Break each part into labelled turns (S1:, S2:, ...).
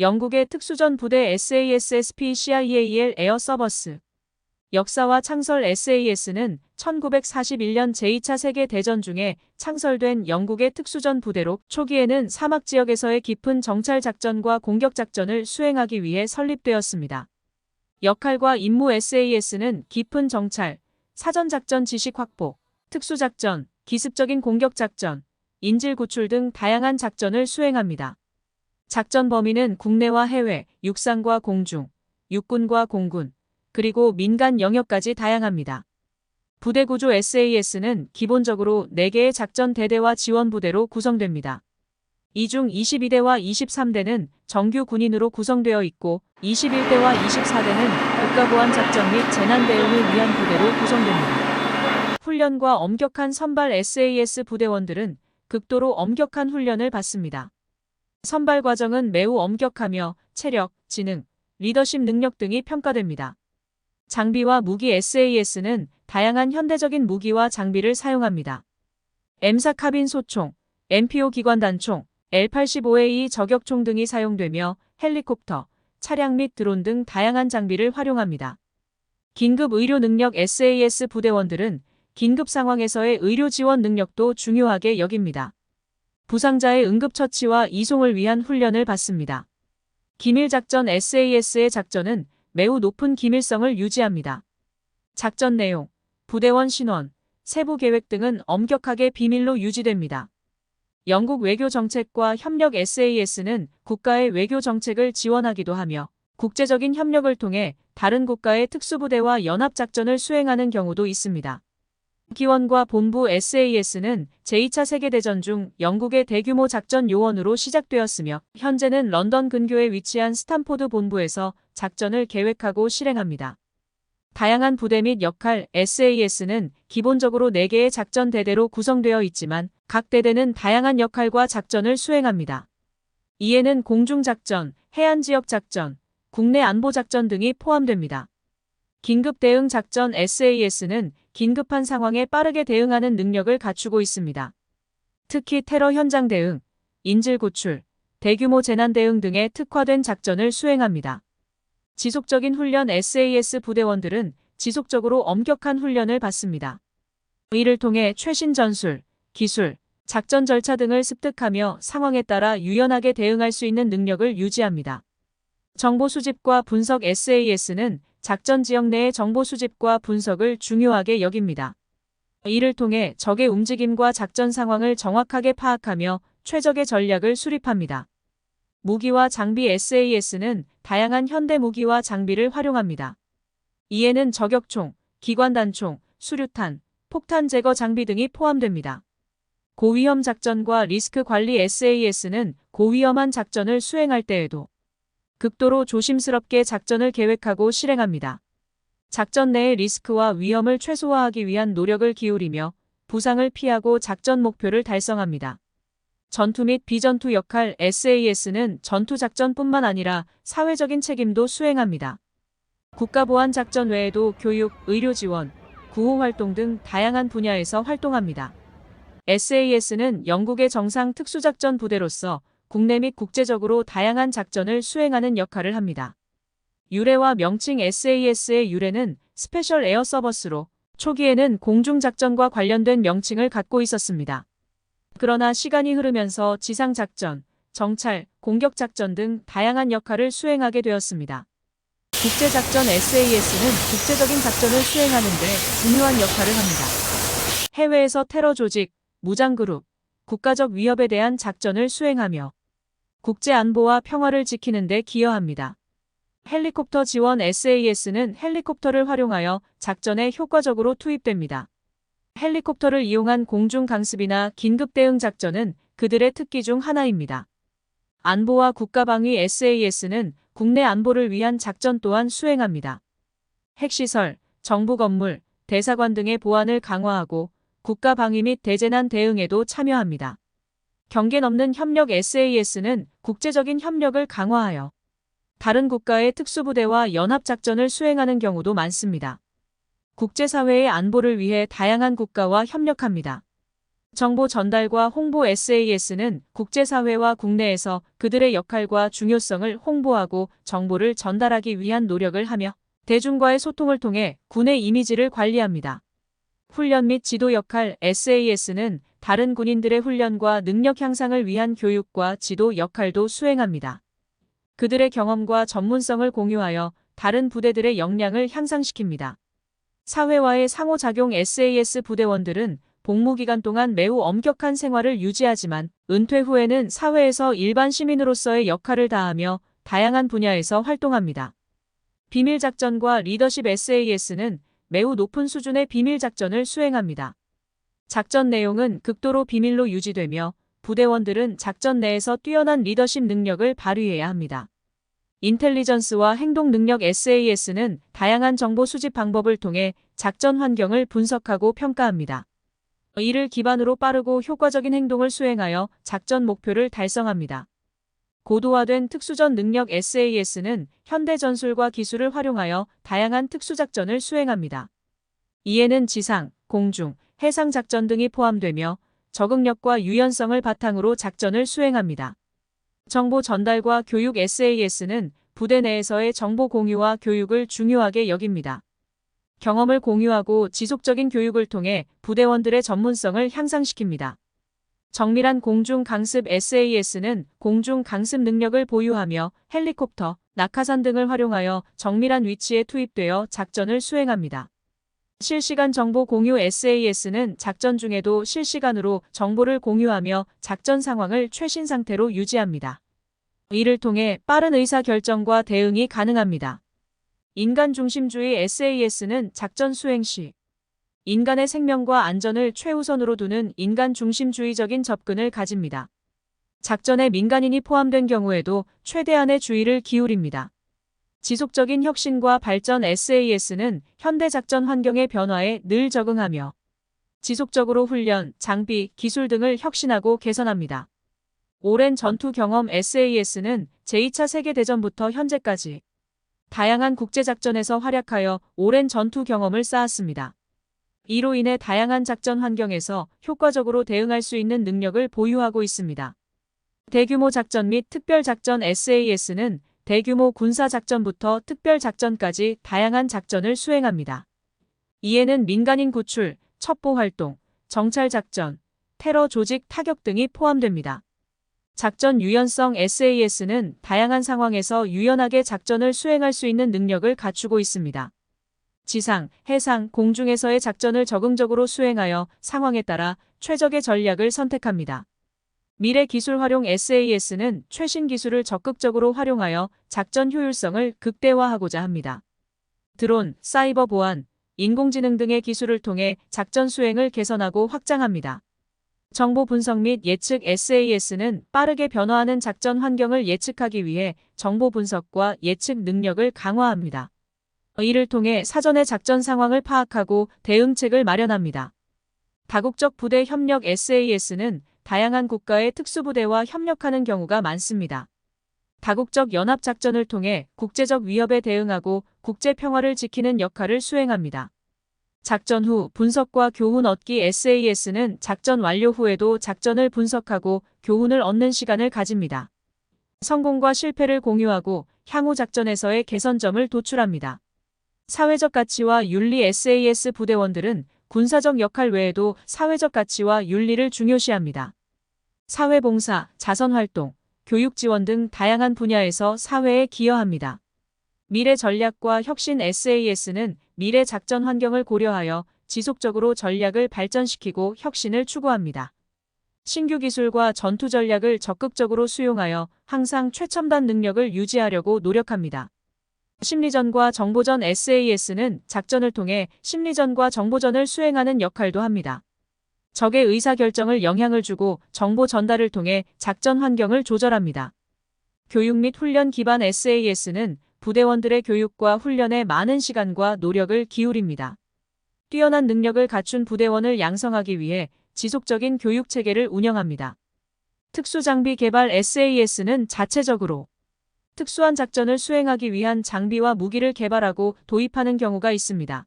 S1: 영국의 특수전 부대 SASSP CIAL 에어 서버스. 역사와 창설 SAS는 1941년 제2차 세계대전 중에 창설된 영국의 특수전 부대로 초기에는 사막 지역에서의 깊은 정찰 작전과 공격 작전을 수행하기 위해 설립되었습니다. 역할과 임무 SAS는 깊은 정찰, 사전 작전 지식 확보, 특수 작전, 기습적인 공격 작전, 인질 구출 등 다양한 작전을 수행합니다. 작전 범위는 국내와 해외, 육상과 공중, 육군과 공군, 그리고 민간 영역까지 다양합니다. 부대 구조 SAS는 기본적으로 4개의 작전 대대와 지원 부대로 구성됩니다. 이 중 22대와 23대는 정규 군인으로 구성되어 있고 21대와 24대는 국가보안 작전 및 재난 대응을 위한 부대로 구성됩니다. 훈련과 엄격한 선발 SAS 부대원들은 극도로 엄격한 훈련을 받습니다. 선발 과정은 매우 엄격하며 체력, 지능, 리더십 능력 등이 평가됩니다. 장비와 무기 SAS는 다양한 현대적인 무기와 장비를 사용합니다. M4 카빈 소총, MPO 기관 단총, L85A 저격총 등이 사용되며 헬리콥터, 차량 및 드론 등 다양한 장비를 활용합니다. 긴급 의료 능력 SAS 부대원들은 긴급 상황에서의 의료 지원 능력도 중요하게 여깁니다. 부상자의 응급처치와 이송을 위한 훈련을 받습니다. 기밀작전 SAS의 작전은 매우 높은 기밀성을 유지합니다. 작전 내용, 부대원 신원, 세부 계획 등은 엄격하게 비밀로 유지됩니다. 영국 외교 정책과 협력 SAS는 국가의 외교 정책을 지원하기도 하며 국제적인 협력을 통해 다른 국가의 특수부대와 연합작전을 수행하는 경우도 있습니다. 기원과 본부 SAS는 제2차 세계대전 중 영국의 대규모 작전 요원으로 시작되었으며 현재는 런던 근교에 위치한 스탄포드 본부에서 작전을 계획하고 실행합니다. 다양한 부대 및 역할 SAS는 기본적으로 4개의 작전 대대로 구성되어 있지만 각 대대는 다양한 역할과 작전을 수행합니다. 이에는 공중작전, 해안지역작전, 국내 안보작전 등이 포함됩니다. 긴급 대응 작전 SAS는 긴급한 상황에 빠르게 대응하는 능력을 갖추고 있습니다. 특히 테러 현장 대응, 인질 구출, 대규모 재난 대응 등의 특화된 작전을 수행합니다. 지속적인 훈련 SAS 부대원들은 지속적으로 엄격한 훈련을 받습니다. 이를 통해 최신 전술, 기술, 작전 절차 등을 습득하며 상황에 따라 유연하게 대응할 수 있는 능력을 유지합니다. 정보 수집과 분석 SAS는 작전 지역 내의 정보 수집과 분석을 중요하게 여깁니다. 이를 통해 적의 움직임과 작전 상황을 정확하게 파악하며 최적의 전략을 수립합니다. 무기와 장비 SAS는 다양한 현대 무기와 장비를 활용합니다. 이에는 저격총, 기관단총, 수류탄, 폭탄 제거 장비 등이 포함됩니다. 고위험 작전과 리스크 관리 SAS는 고위험한 작전을 수행할 때에도 극도로 조심스럽게 작전을 계획하고 실행합니다. 작전 내의 리스크와 위험을 최소화하기 위한 노력을 기울이며 부상을 피하고 작전 목표를 달성합니다. 전투 및 비전투 역할 SAS는 전투 작전뿐만 아니라 사회적인 책임도 수행합니다. 국가보안 작전 외에도 교육, 의료 지원, 구호 활동 등 다양한 분야에서 활동합니다. SAS는 영국의 정상 특수작전 부대로서 국내 및 국제적으로 다양한 작전을 수행하는 역할을 합니다. 유래와 명칭 SAS의 유래는 스페셜 에어 서버스로 초기에는 공중작전과 관련된 명칭을 갖고 있었습니다. 그러나 시간이 흐르면서 지상작전, 정찰, 공격작전 등 다양한 역할을 수행하게 되었습니다. 국제작전 SAS는 국제적인 작전을 수행하는 데 중요한 역할을 합니다. 해외에서 테러 조직, 무장그룹, 국가적 위협에 대한 작전을 수행하며 국제 안보와 평화를 지키는 데 기여합니다. 헬리콥터 지원 SAS는 헬리콥터를 활용하여 작전에 효과적으로 투입됩니다. 헬리콥터를 이용한 공중 강습이나 긴급 대응 작전은 그들의 특기 중 하나입니다. 안보와 국가방위 SAS는 국내 안보를 위한 작전 또한 수행합니다. 핵시설, 정부 건물, 대사관 등의 보안을 강화하고 국가방위 및 대재난 대응에도 참여합니다. 경계 넘는 협력 SAS는 국제적인 협력을 강화하여 다른 국가의 특수부대와 연합작전을 수행하는 경우도 많습니다. 국제사회의 안보를 위해 다양한 국가와 협력합니다. 정보 전달과 홍보 SAS는 국제사회와 국내에서 그들의 역할과 중요성을 홍보하고 정보를 전달하기 위한 노력을 하며 대중과의 소통을 통해 군의 이미지를 관리합니다. 훈련 및 지도 역할 SAS는 다른 군인들의 훈련과 능력 향상을 위한 교육과 지도 역할도 수행합니다. 그들의 경험과 전문성을 공유하여 다른 부대들의 역량을 향상시킵니다. 사회와의 상호작용 SAS 부대원들은 복무 기간 동안 매우 엄격한 생활을 유지하지만 은퇴 후에는 사회에서 일반 시민으로서의 역할을 다하며 다양한 분야에서 활동합니다. 비밀작전과 리더십 SAS는 매우 높은 수준의 비밀작전을 수행합니다. 작전 내용은 극도로 비밀로 유지되며 부대원들은 작전 내에서 뛰어난 리더십 능력을 발휘해야 합니다. 인텔리전스와 행동 능력 SAS는 다양한 정보 수집 방법을 통해 작전 환경을 분석하고 평가합니다. 이를 기반으로 빠르고 효과적인 행동을 수행하여 작전 목표를 달성합니다. 고도화된 특수전 능력 SAS는 현대 전술과 기술을 활용하여 다양한 특수작전을 수행합니다. 이에는 지상, 공중, 해상 작전 등이 포함되며 적응력과 유연성을 바탕으로 작전을 수행합니다. 정보 전달과 교육 SAS는 부대 내에서의 정보 공유와 교육을 중요하게 여깁니다. 경험을 공유하고 지속적인 교육을 통해 부대원들의 전문성을 향상시킵니다. 정밀한 공중 강습 SAS는 공중 강습 능력을 보유하며 헬리콥터, 낙하산 등을 활용하여 정밀한 위치에 투입되어 작전을 수행합니다. 실시간 정보 공유 SAS는 작전 중에도 실시간으로 정보를 공유하며 작전 상황을 최신 상태로 유지합니다. 이를 통해 빠른 의사 결정과 대응이 가능합니다. 인간 중심주의 SAS는 작전 수행 시 인간의 생명과 안전을 최우선으로 두는 인간 중심주의적인 접근을 가집니다. 작전에 민간인이 포함된 경우에도 최대한의 주의를 기울입니다. 지속적인 혁신과 발전 SAS는 현대 작전 환경의 변화에 늘 적응하며 지속적으로 훈련, 장비, 기술 등을 혁신하고 개선합니다. 오랜 전투 경험 SAS는 제2차 세계대전부터 현재까지 다양한 국제작전에서 활약하여 오랜 전투 경험을 쌓았습니다. 이로 인해 다양한 작전 환경에서 효과적으로 대응할 수 있는 능력을 보유하고 있습니다. 대규모 작전 및 특별작전 SAS는 대규모 군사작전부터 특별작전까지 다양한 작전을 수행합니다. 이에는 민간인 구출, 첩보활동, 정찰작전, 테러 조직 타격 등이 포함됩니다. 작전 유연성 SAS는 다양한 상황에서 유연하게 작전을 수행할 수 있는 능력을 갖추고 있습니다. 지상, 해상, 공중에서의 작전을 적응적으로 수행하여 상황에 따라 최적의 전략을 선택합니다. 미래 기술 활용 SAS는 최신 기술을 적극적으로 활용하여 작전 효율성을 극대화하고자 합니다. 드론, 사이버 보안, 인공지능 등의 기술을 통해 작전 수행을 개선하고 확장합니다. 정보 분석 및 예측 SAS는 빠르게 변화하는 작전 환경을 예측하기 위해 정보 분석과 예측 능력을 강화합니다. 이를 통해 사전의 작전 상황을 파악하고 대응책을 마련합니다. 다국적 부대 협력 SAS는 다양한 국가의 특수부대와 협력하는 경우가 많습니다. 다국적 연합작전을 통해 국제적 위협에 대응하고 국제 평화를 지키는 역할을 수행합니다. 작전 후 분석과 교훈 얻기 SAS는 작전 완료 후에도 작전을 분석하고 교훈을 얻는 시간을 가집니다. 성공과 실패를 공유하고 향후 작전에서의 개선점을 도출합니다. 사회적 가치와 윤리 SAS 부대원들은 군사적 역할 외에도 사회적 가치와 윤리를 중요시합니다. 사회봉사, 자선활동, 교육 지원 등 다양한 분야에서 사회에 기여합니다. 미래 전략과 혁신 SAS는 미래 작전 환경을 고려하여 지속적으로 전략을 발전시키고 혁신을 추구합니다. 신규 기술과 전투 전략을 적극적으로 수용하여 항상 최첨단 능력을 유지하려고 노력합니다. 심리전과 정보전 SAS는 작전을 통해 심리전과 정보전을 수행하는 역할도 합니다. 적의 의사결정을 영향을 주고 정보 전달을 통해 작전 환경을 조절합니다. 교육 및 훈련 기반 SAS는 부대원들의 교육과 훈련에 많은 시간과 노력을 기울입니다. 뛰어난 능력을 갖춘 부대원을 양성하기 위해 지속적인 교육 체계를 운영합니다. 특수장비 개발 SAS는 자체적으로 특수한 작전을 수행하기 위한 장비와 무기를 개발하고 도입하는 경우가 있습니다.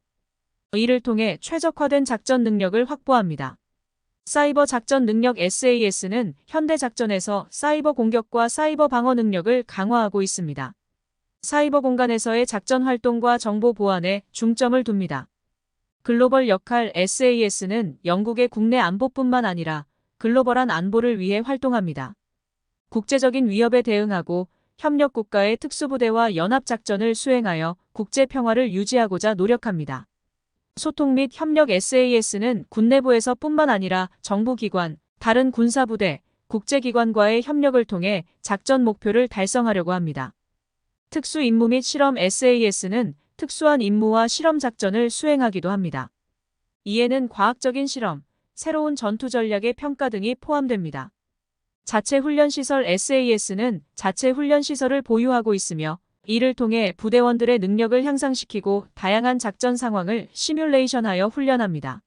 S1: 이를 통해 최적화된 작전 능력을 확보합니다. 사이버 작전 능력 SAS는 현대 작전에서 사이버 공격과 사이버 방어 능력을 강화하고 있습니다. 사이버 공간에서의 작전 활동과 정보 보안에 중점을 둡니다. 글로벌 역할 SAS는 영국의 국내 안보뿐만 아니라 글로벌한 안보를 위해 활동합니다. 국제적인 위협에 대응하고 협력 국가의 특수부대와 연합작전을 수행하여 국제 평화를 유지하고자 노력합니다. 소통 및 협력 SAS는 군내부에서 뿐만 아니라 정부기관, 다른 군사부대, 국제기관과의 협력을 통해 작전 목표를 달성하려고 합니다. 특수 임무 및 실험 SAS는 특수한 임무와 실험 작전을 수행하기도 합니다. 이에는 과학적인 실험, 새로운 전투 전략의 평가 등이 포함됩니다. 자체 훈련 시설 SAS는 자체 훈련 시설을 보유하고 있으며 이를 통해 부대원들의 능력을 향상시키고 다양한 작전 상황을 시뮬레이션하여 훈련합니다.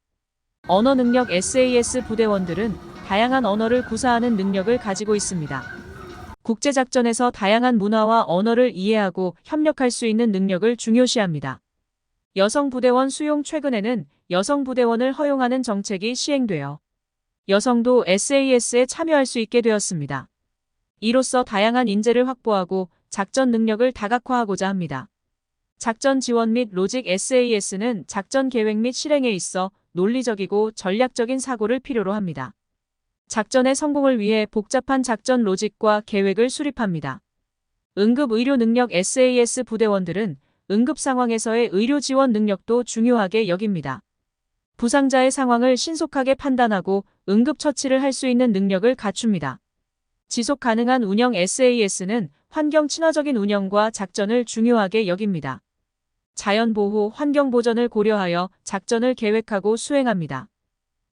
S1: 언어 능력 SAS 부대원들은 다양한 언어를 구사하는 능력을 가지고 있습니다. 국제작전에서 다양한 문화와 언어를 이해하고 협력할 수 있는 능력을 중요시합니다. 여성 부대원 수용 최근에는 여성 부대원을 허용하는 정책이 시행되어 여성도 SAS에 참여할 수 있게 되었습니다. 이로써 다양한 인재를 확보하고 작전 능력을 다각화하고자 합니다. 작전 지원 및 로직 SAS는 작전 계획 및 실행에 있어 논리적이고 전략적인 사고를 필요로 합니다. 작전의 성공을 위해 복잡한 작전 로직과 계획을 수립합니다. 응급 의료 능력 SAS 부대원들은 응급 상황에서의 의료 지원 능력도 중요하게 여깁니다. 부상자의 상황을 신속하게 판단하고 응급 처치를 할 수 있는 능력을 갖춥니다. 지속 가능한 운영 SAS는 환경 친화적인 운영과 작전을 중요하게 여깁니다. 자연 보호, 환경 보전을 고려하여 작전을 계획하고 수행합니다.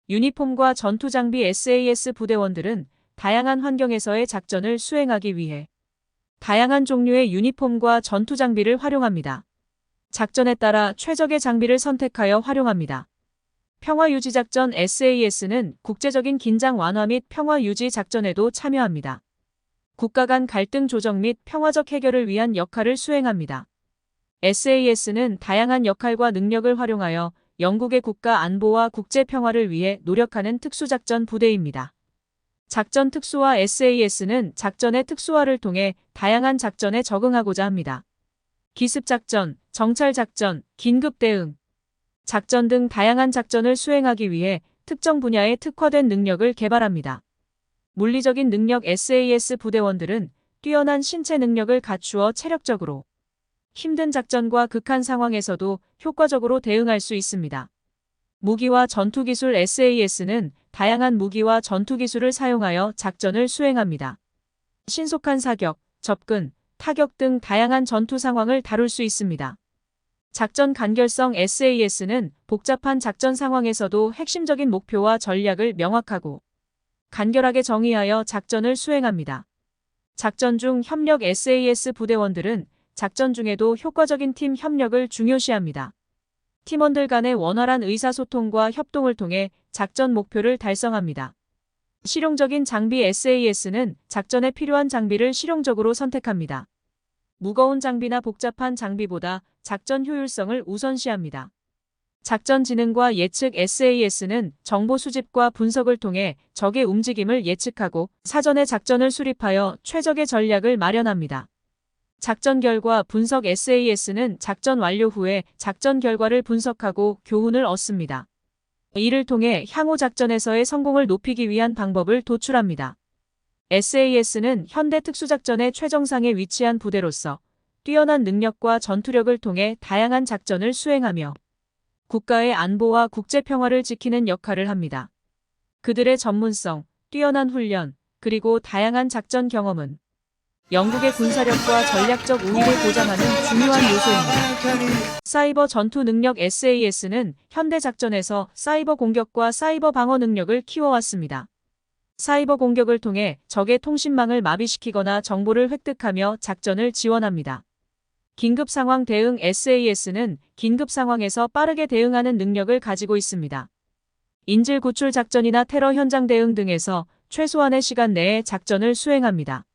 S1: 유니폼과 전투 장비 SAS 부대원들은 다양한 환경에서의 작전을 수행하기 위해 다양한 종류의 유니폼과 전투 장비를 활용합니다. 작전에 따라 최적의 장비를 선택하여 활용합니다. 평화유지작전 SAS는 국제적인 긴장 완화 및 평화유지 작전에도 참여합니다. 국가 간 갈등 조정 및 평화적 해결을 위한 역할을 수행합니다. SAS는 다양한 역할과 능력을 활용하여 영국의 국가 안보와 국제 평화를 위해 노력하는 특수작전 부대입니다. 작전 특수화 SAS는 작전의 특수화를 통해 다양한 작전에 적응하고자 합니다. 기습작전, 정찰작전, 긴급대응, 작전 등 다양한 작전을 수행하기 위해 특정 분야에 특화된 능력을 개발합니다. 물리적인 능력 SAS 부대원들은 뛰어난 신체 능력을 갖추어 체력적으로 힘든 작전과 극한 상황에서도 효과적으로 대응할 수 있습니다. 무기와 전투기술 SAS는 다양한 무기와 전투기술을 사용하여 작전을 수행합니다. 신속한 사격, 접근, 타격 등 다양한 전투 상황을 다룰 수 있습니다. 작전 간결성 SAS는 복잡한 작전 상황에서도 핵심적인 목표와 전략을 명확하고 간결하게 정의하여 작전을 수행합니다. 작전 중 협력 SAS 부대원들은 작전 중에도 효과적인 팀 협력을 중요시합니다. 팀원들 간의 원활한 의사소통과 협동을 통해 작전 목표를 달성합니다. 실용적인 장비 SAS는 작전에 필요한 장비를 실용적으로 선택합니다. 무거운 장비나 복잡한 장비보다 작전 효율성을 우선시합니다. 작전 지능과 예측 SAS는 정보 수집과 분석을 통해 적의 움직임을 예측하고 사전에 작전을 수립하여 최적의 전략을 마련합니다. 작전 결과 분석 SAS는 작전 완료 후에 작전 결과를 분석하고 교훈을 얻습니다. 이를 통해 향후 작전에서의 성공을 높이기 위한 방법을 도출합니다. SAS는 현대 특수작전의 최정상에 위치한 부대로서 뛰어난 능력과 전투력을 통해 다양한 작전을 수행하며 국가의 안보와 국제 평화를 지키는 역할을 합니다. 그들의 전문성, 뛰어난 훈련, 그리고 다양한 작전 경험은 영국의 군사력과 전략적 우위를 보장하는 중요한 요소입니다. 사이버 전투 능력 SAS는 현대 작전에서 사이버 공격과 사이버 방어 능력을 키워왔습니다. 사이버 공격을 통해 적의 통신망을 마비시키거나 정보를 획득하며 작전을 지원합니다. 긴급 상황 대응 SAS는 긴급 상황에서 빠르게 대응하는 능력을 가지고 있습니다. 인질 구출 작전이나 테러 현장 대응 등에서 최소한의 시간 내에 작전을 수행합니다.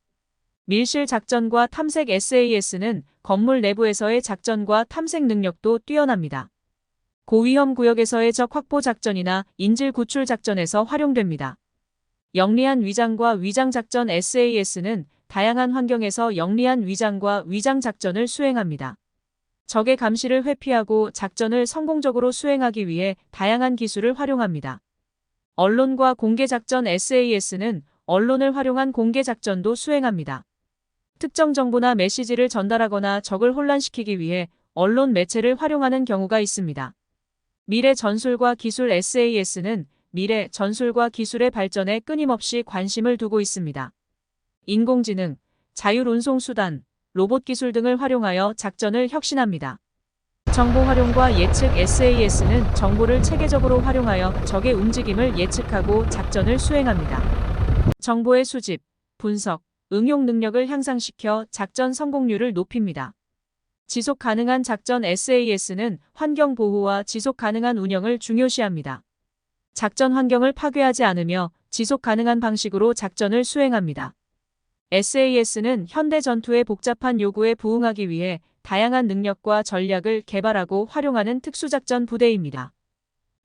S1: 밀실 작전과 탐색 SAS는 건물 내부에서의 작전과 탐색 능력도 뛰어납니다. 고위험 구역에서의 적 확보 작전이나 인질 구출 작전에서 활용됩니다. 영리한 위장과 위장 작전 SAS는 다양한 환경에서 영리한 위장과 위장 작전을 수행합니다. 적의 감시를 회피하고 작전을 성공적으로 수행하기 위해 다양한 기술을 활용합니다. 언론과 공개 작전 SAS는 언론을 활용한 공개 작전도 수행합니다. 특정 정보나 메시지를 전달하거나 적을 혼란시키기 위해 언론 매체를 활용하는 경우가 있습니다. 미래 전술과 기술 SAS는 미래 전술과 기술의 발전에 끊임없이 관심을 두고 있습니다. 인공지능, 자율운송 수단, 로봇 기술 등을 활용하여 작전을 혁신합니다. 정보 활용과 예측 SAS는 정보를 체계적으로 활용하여 적의 움직임을 예측하고 작전을 수행합니다. 정보의 수집, 분석, 응용 능력을 향상시켜 작전 성공률을 높입니다. 지속 가능한 작전 SAS는 환경 보호와 지속 가능한 운영을 중요시합니다. 작전 환경을 파괴하지 않으며 지속 가능한 방식으로 작전을 수행합니다. SAS는 현대 전투의 복잡한 요구에 부응하기 위해 다양한 능력과 전략을 개발하고 활용하는 특수작전 부대입니다.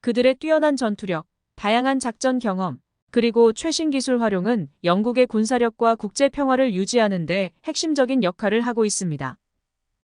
S1: 그들의 뛰어난 전투력, 다양한 작전 경험, 그리고 최신 기술 활용은 영국의 군사력과 국제 평화를 유지하는 데 핵심적인 역할을 하고 있습니다.